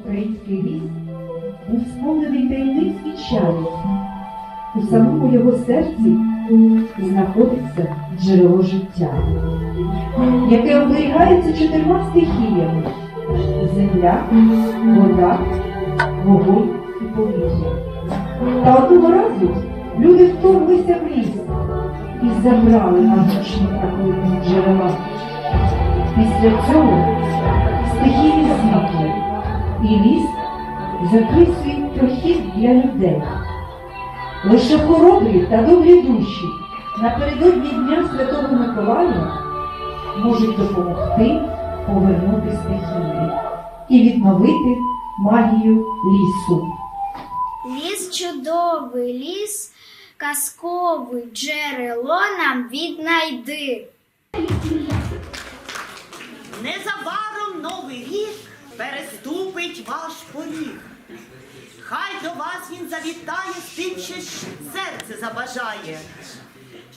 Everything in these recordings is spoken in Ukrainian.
Український ліс був сповнений таємниць і чарів. У самому його серці знаходиться джерело життя, яке оберігається чотирма стихіями земля, вода, вогонь і повітря. Та одного разу люди вторглися в ліс і забрали магічні прокликані джерела. Після цього і ліс закрив свій прохід для людей. Лише хоробрі та добрі душі напередодні Дня Святого Миколая можуть допомогти повернути стихії і відновити магію лісу. Ліс чудовий, ліс казковий, джерело нам віднайди. Незабаром новий рік переступить ваш поріг. Хай до вас він завітає з тим, що серце забажає.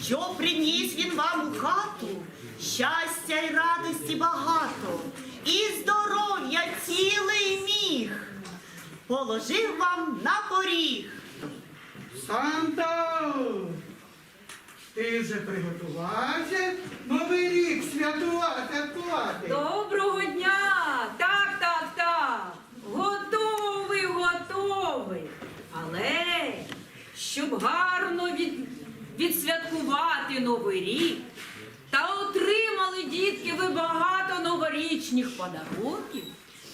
Що приніс він вам у хату, щастя й радості багато, і здоров'я цілий міг. Положив вам на поріг. Санта! Ти вже приготувався гарно від, відсвяткувати Новий рік та отримали дітки ви багато новорічних подарунків,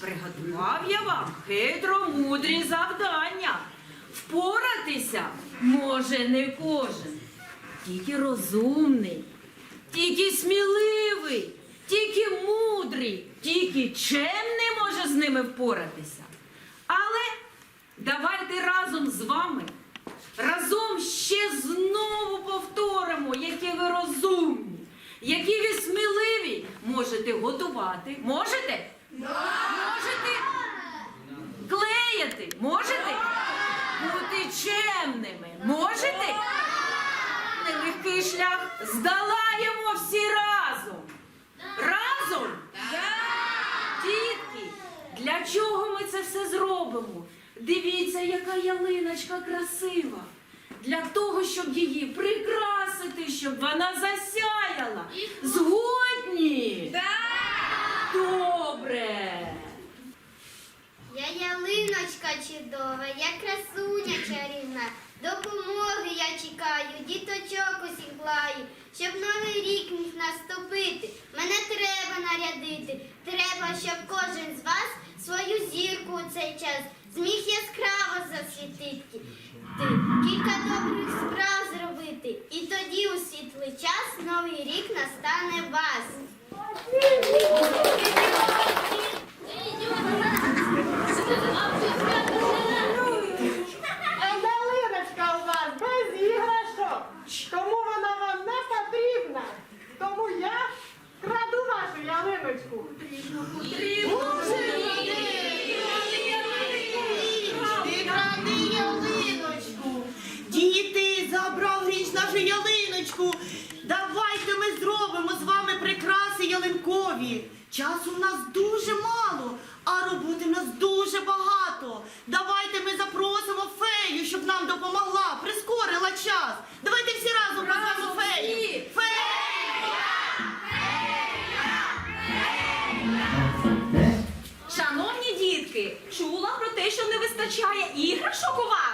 приготував я вам хитромудрі завдання. Впоратися може не кожен. Тільки розумний, тільки сміливий, тільки мудрий, тільки чемний може з ними впоратися. Але давайте разом з вами, разом ще знову повторимо, які ви розумні, які ви сміливі можете готувати. Можете? Можете клеяти? Можете? Бути чемними. Можете? Нелегкий шлях здолаємо всі разом. Разом? Дітки, для чого ми це все зробимо? Дивіться, яка ялиночка красива. Для того, щоб її прикрасити, щоб вона засяяла. Згодні? Добре. Я ялиночка чудова, я красуня чарівна. Допомоги я чекаю, діточок усіх лаю, щоб новий рік міг наступити. Мене треба нарядити. Треба, щоб кожен з вас свою зірку у цей час зміг яскраво засвітити. Ти Кілька добрих справ зробити. І тоді у світлий час новий рік настане вас. А ялиночка у вас без іграшок. Тому вона вам не потрібна. Тому я краду вашу ялиночку. Ти Часу в нас дуже мало, а роботи в нас дуже багато. Давайте ми запросимо фею, щоб нам допомогла, прискорила час. Давайте всі разом позвемо фею. Шановні дітки, чула про те, що не вистачає іграшок у вас?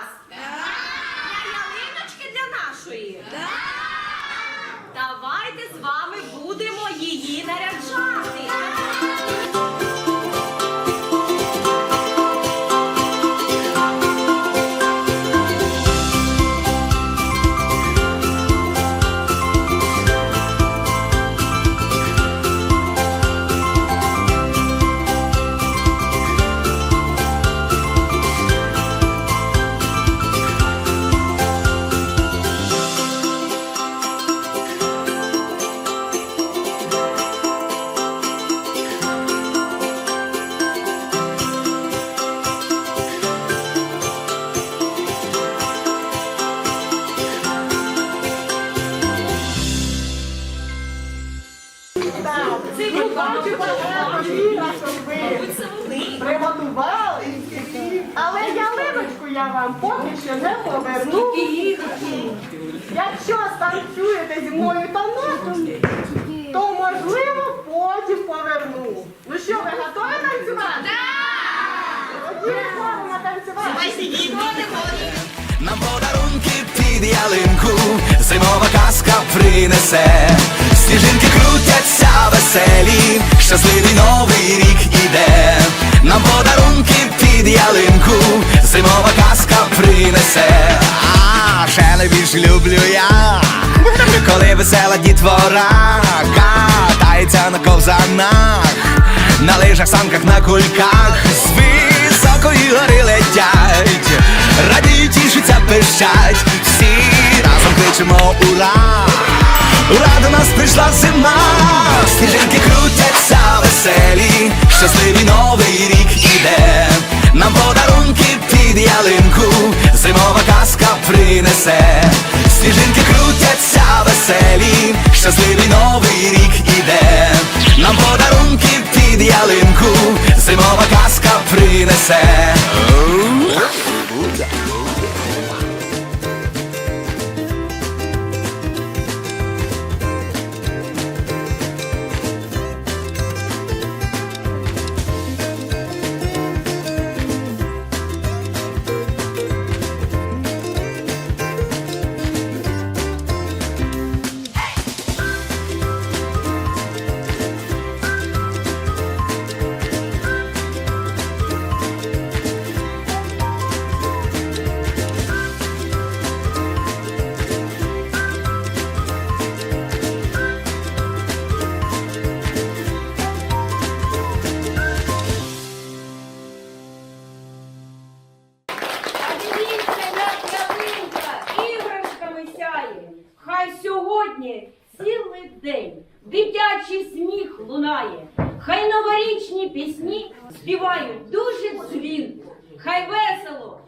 Це ви ви приготували. Але ялиночку я вам поки що не поверну. Якщо станцюєте зі мною танок, то можливо потім поверну. Ну що, ви готові танцювати? Нам подарунки під ялинку, зимова казка принесе. Сніжинки крутяться щасливий новий рік іде. Нам подарунки під ялинку, зимова казка принесе. А ще найбільш люблю я, коли весела дітвора катається на ковзанах, на лижах, санках, на кульках, з високої гори летять, радіють, тішаться, пищать, всі разом кличемо ура! Ура, до нас прийшла зима, щасливий новий рік іде, нам подарунки під ялинку, зимова казка принесе. Сміх лунає. Хай новорічні пісні співають дуже дзвінко. Хай весело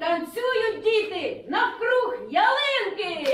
танцюють діти навкруг ялинки.